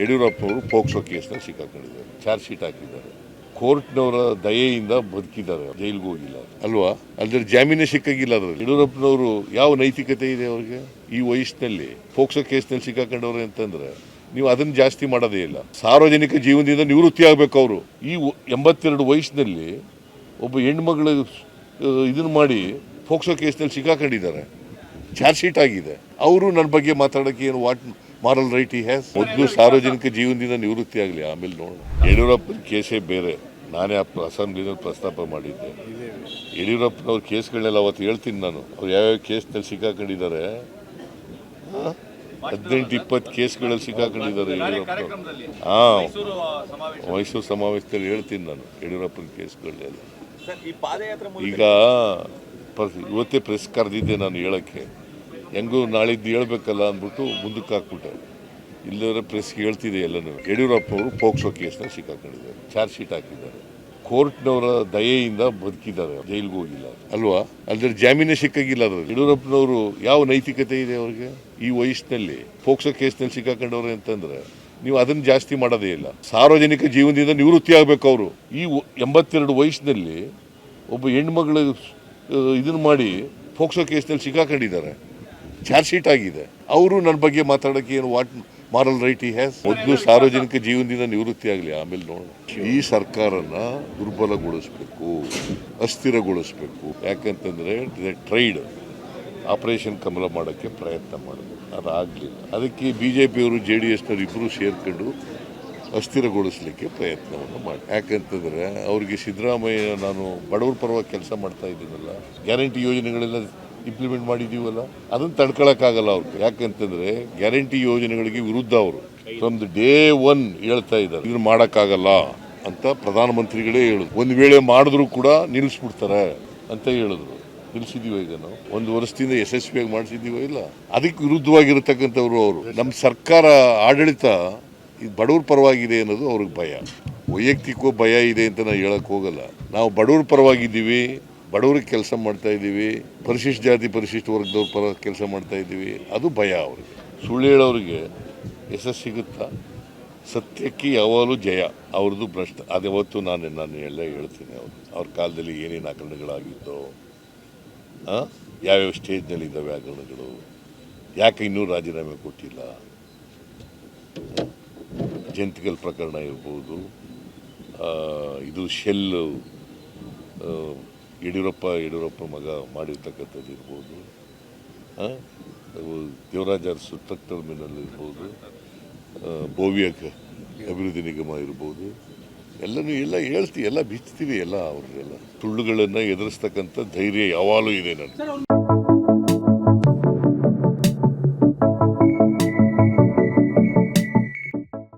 ಯಡಿಯೂರಪ್ಪನವರು ಪೋಕ್ಸೋ ಕೇಸ್ನಲ್ಲಿ ಸಿಕ್ಕಾಕೊಂಡಿದ್ದಾರೆ. Charge sheet ಹಾಕಿದ್ದಾರೆ. ಕೋರ್ಟ್ನವರ ದಯೆಯಿಂದ ಬದುಕಿದ್ದಾರೆ. ಜೈಲಿಗೆ ಹೋಗಿಲ್ಲ. ಅಲ್ವಾ? ಅಲ್ಲದ್ರೆ ಜಾಮೀನೇ ಸಿಕ್ಕಾಗಿಲ್ಲ ಅದರಲ್ಲಿ. ಯಡಿಯೂರಪ್ಪನವರು ಯಾವ ನೈತಿಕತೆ ಇದೆ ಅವ್ರಿಗೆ? ಈ ವಯಸ್ಸಿನಲ್ಲಿ ಪೋಕ್ಸೋ ಕೇಸ್ನಲ್ಲಿ ಸಿಕ್ಕಾಕೊಂಡವ್ರೆ ಅಂತಂದ್ರೆ ನೀವು ಅದನ್ನು ಜಾಸ್ತಿ ಮಾಡೋದೇ ಇಲ್ಲ. ಸಾರ್ವಜನಿಕ ಜೀವನದಿಂದ ನಿವೃತ್ತಿ ಆಗಬೇಕು ಅವರು. ಈ ಎಂಬತ್ತೆರಡು ವಯಸ್ಸಿನಲ್ಲಿ ಒಬ್ಬ ಹೆಣ್ಮಗಳು ಇದನ್ನು ಮಾಡಿ ಪೋಕ್ಸೋ ಕೇಸ್ನಲ್ಲಿ ಸಿಕ್ಕಾಕೊಂಡಿದ್ದಾರೆ. ಚಾರ್ಜ್ ಶೀಟ್ ಆಗಿದೆ. ಅವರು ನನ್ನ ಬಗ್ಗೆ ಮಾತಾಡೋಕ್ಕೆ ಏನು what moral right he has ಮೊದಲು ಸಾರ್ವಜನಿಕ ಜೀವನದಿಂದ ನಿವೃತ್ತಿ ಆಗಲಿ ಆಮೇಲೆ ನೋಡೋಣ. ಯಡಿಯೂರಪ್ಪನ ಕೇಸೇ ಬೇರೆ. ನಾನೇ ಅಸೆಂಬ್ಲಿನಲ್ಲಿ ಪ್ರಸ್ತಾಪ ಮಾಡಿದ್ದೆ. ಯಡಿಯೂರಪ್ಪನವ್ರ ಕೇಸ್ಗಳನ್ನೆಲ್ಲ ಅವತ್ತು ಹೇಳ್ತೀನಿ ನಾನು. ಅವ್ರು ಯಾವ್ಯಾವ ಕೇಸ್ನಲ್ಲಿ ಸಿಕ್ಕಾಕೊಂಡಿದ್ದಾರೆ? ಆ? ಹದಿನೆಂಟು ಇಪ್ಪತ್ತು ಕೇಸ್ಗಳಲ್ಲಿ ಸಿಕ್ಕಾಕೊಂಡಿದ್ದಾರೆ ಯಡಿಯೂರಪ್ಪ ಹಾಂ ಮೈಸೂರು ಸಮಾವೇಶದಲ್ಲಿ ಹೇಳ್ತೀನಿ ನಾನು ಯಡಿಯೂರಪ್ಪನ ಕೇಸ್ಗಳನ್ನೆಲ್ಲ ಈಗ ಇವತ್ತೇ ಪ್ರೆಸ್ ಕರೆದಿದ್ದೆ ನಾನು ಹೇಳಕ್ಕೆ. ಹೆಂಗೂ ನಾಳಿದ್ದು ಹೇಳ್ಬೇಕಲ್ಲ ಅಂದ್ಬಿಟ್ಟು ಮುಂದಕ್ಕೆ ಹಾಕ್ಬಿಟ್ಟೆ. ಇಲ್ಲದ್ರೆ ಪ್ರೆಸ್ಗೆ ಹೇಳ್ತಿದೆ ಎಲ್ಲನೂ. ಯಡಿಯೂರಪ್ಪನವರು ಪೋಕ್ಸೋ ಕೇಸ್ನಲ್ಲಿ ಸಿಕ್ಕಾಕೊಂಡಿದ್ದಾರೆ ಚಾರ್ಜ್ ಶೀಟ್ ಹಾಕಿದ್ದಾರೆ. ಕೋರ್ಟ್ನವರ ದಯೆಯಿಂದ ಬದುಕಿದ್ದಾರೆ. ಜೈಲಿಗೆ ಹೋಗಿಲ್ಲ. ಅಲ್ವಾ? ಅದ್ರ ಜಾಮೀನೇ ಸಿಕ್ಕಾಗಿಲ್ಲ ಅದ್ರ ಯಡಿಯೂರಪ್ಪನವರು ಯಾವ ನೈತಿಕತೆ ಇದೆ ಅವ್ರಿಗೆ? ಈ ವಯಸ್ಸಿನಲ್ಲಿ ಪೋಕ್ಸೋ ಕೇಸ್ನಲ್ಲಿ ಸಿಕ್ಕಾಕೊಂಡವ್ರೆ ಅಂತಂದ್ರೆ ನೀವು ಅದನ್ನು ಜಾಸ್ತಿ ಮಾಡೋದೇ ಇಲ್ಲ. ಸಾರ್ವಜನಿಕ ಜೀವನದಿಂದ ನಿವೃತ್ತಿ ಆಗಬೇಕು ಅವರು. ಈ ಎಂಬತ್ತೆರಡು ವಯಸ್ಸಿನಲ್ಲಿ ಒಬ್ಬ ಹೆಣ್ಮಗಳು ಇದನ್ನು ಮಾಡಿ ಪೋಕ್ಸೋ ಕೇಸ್ನಲ್ಲಿ ಸಿಕ್ಕಾಕೊಂಡಿದ್ದಾರೆ ಚಾರ್ಜ್ ಶೀಟ್ ಆಗಿದೆ. ಅವರು ನನ್ನ ಬಗ್ಗೆ ಮಾತಾಡೋಕ್ಕೆ ಏನು what moral right he has ಮೊದಲು ಸಾರ್ವಜನಿಕ ಜೀವನದಿಂದ ನಿವೃತ್ತಿ ಆಗಲಿ, ಆಮೇಲೆ ನೋಡೋಣ. ಈ ಸರ್ಕಾರನ ದುರ್ಬಲಗೊಳಿಸ್ಬೇಕು, ಅಸ್ಥಿರಗೊಳಿಸ್ಬೇಕು. ಯಾಕಂತಂದ್ರೆ ಟ್ರೈಡ್ ಆಪರೇಷನ್ ಕಮಲ ಮಾಡೋಕ್ಕೆ ಪ್ರಯತ್ನ ಮಾಡಿದ್ರು. ಅದಾಗಲಿಲ್ಲ ಅದಕ್ಕೆ ಬಿ ಜೆ ಪಿಯವರು ಜೆ ಡಿ ಎಸ್ನವ್ರು ಇಬ್ಬರು ಸೇರ್ಕೊಂಡು ಅಸ್ಥಿರಗೊಳಿಸಲಿಕ್ಕೆ ಪ್ರಯತ್ನವನ್ನು ಮಾಡಿ. ಯಾಕಂತಂದ್ರೆ ಅವರಿಗೆ ಸಿದ್ದರಾಮಯ್ಯ ನಾನು ಬಡವರ ಪರವಾಗಿ ಕೆಲಸ ಮಾಡ್ತಾ ಇದ್ದೀನಲ್ಲ, ಗ್ಯಾರಂಟಿ ಯೋಜನೆಗಳೆಲ್ಲ ಇಂಪ್ಲಿಮೆಂಟ್ ಮಾಡಿದ್ದೀವಲ್ಲ ಅದನ್ನು ತಡ್ಕೊಳಕ್ಕಾಗಲ್ಲ ಅವ್ರು. ಯಾಕಂತಂದ್ರೆ ಗ್ಯಾರಂಟಿ ಯೋಜನೆಗಳಿಗೆ ವಿರುದ್ಧ ಅವರು. ಫ್ರಮ್ ದ ಡೇ ಒನ್ ಹೇಳ್ತಾ ಇದ್ದಾರೆ. ಇದನ್ನು ಮಾಡೋಕ್ಕಾಗಲ್ಲ ಅಂತ ಪ್ರಧಾನಮಂತ್ರಿಗಳೇ ಹೇಳುದು ಒಂದು ವೇಳೆ ಮಾಡಿದ್ರು ಕೂಡ ನಿಲ್ಲಿಸ್ಬಿಡ್ತಾರೆ ಅಂತ ಹೇಳಿದ್ರು. ನಿಲ್ಸಿದೀವ ಈಗ ನಾವು? ಒಂದು ವರ್ಷದಿಂದ ಯಶಸ್ವಿಯಾಗಿ ಮಾಡಿಸಿದೀವ ಇಲ್ಲ? ಅದಕ್ಕೆ ವಿರುದ್ಧವಾಗಿರತಕ್ಕಂಥವ್ರು ಅವರು. ನಮ್ಮ ಸರ್ಕಾರ ಆಡಳಿತ ಇದು ಬಡವ್ರ ಪರವಾಗಿದೆ ಅನ್ನೋದು ಅವ್ರಿಗೆ ಭಯ. ವೈಯಕ್ತಿಕ ಭಯ ಇದೆ ಅಂತ ನಾವು ಹೇಳಕ್ಕೆ ಹೋಗಲ್ಲ. ನಾವು ಬಡವ್ರ ಪರವಾಗಿದ್ದೀವಿ. ಬಡವ್ರಿಗೆ ಕೆಲಸ ಮಾಡ್ತಾ ಇದ್ದೀವಿ, ಪರಿಶಿಷ್ಟ ಜಾತಿ, ಪರಿಶಿಷ್ಟ ವರ್ಗದವ್ರ ಪರ ಕೆಲಸ ಮಾಡ್ತಾ ಇದ್ದೀವಿ, ಅದು ಭಯ ಅವ್ರಿಗೆ. ಸುಳ್ಳು ಹೇಳೋರಿಗೆ ಯಶಸ್ಸು ಸಿಗುತ್ತಾ? ಸತ್ಯಕ್ಕೆ ಯಾವಾಗಲೂ ಜಯ, ಅವ್ರದ್ದು ಭ್ರಷ್ಟ. ಅದು ನಾನು ನಾನು ಎಲ್ಲ ಹೇಳ್ತೀನಿ ಅವ್ರು. ಅವ್ರ ಕಾಲದಲ್ಲಿ ಏನೇನು ಹಗರಣಗಳಾಗಿದ್ದೋ? ಯಾವ್ಯಾವ ಸ್ಟೇಜ್ನಲ್ಲಿ ಇದ್ದಾವೆ ಹಗರಣಗಳು ಯಾಕೆ ಇನ್ನೂ ರಾಜೀನಾಮೆ ಕೊಟ್ಟಿಲ್ಲ? ಜಂತಿಕಲ್ ಪ್ರಕರಣ ಇರ್ಬೋದು ಇದು ಶೆಲ್ಲು ಯಡಿಯೂರಪ್ಪ ಯಡಿಯೂರಪ್ಪ ಮಗ ಮಾಡಿರ್ತಕ್ಕಂಥದ್ದು ಇರ್ಬೋದು. ದೇವರಾಜ ಅರಸು ಟ್ರಕ್ ಟರ್ಮಿನಲ್ ಇರ್ಬೋದು. ಭೋವ್ಯ ಅಭಿವೃದ್ಧಿ ನಿಗಮ ಇರ್ಬೋದು. ಎಲ್ಲನೂ ಎಲ್ಲ ಹೇಳ್ತೀವಿ ಎಲ್ಲ ಬಿಚ್ತೀವಿ ಎಲ್ಲ ಅವ್ರನ್ನೆಲ್ಲ ತುಳ್ಳುಗಳನ್ನು ಎದುರಿಸ್ತಕ್ಕಂಥ ಧೈರ್ಯ ಯಾವಾಗಲೂ ಇದೆ ನನಗೆ.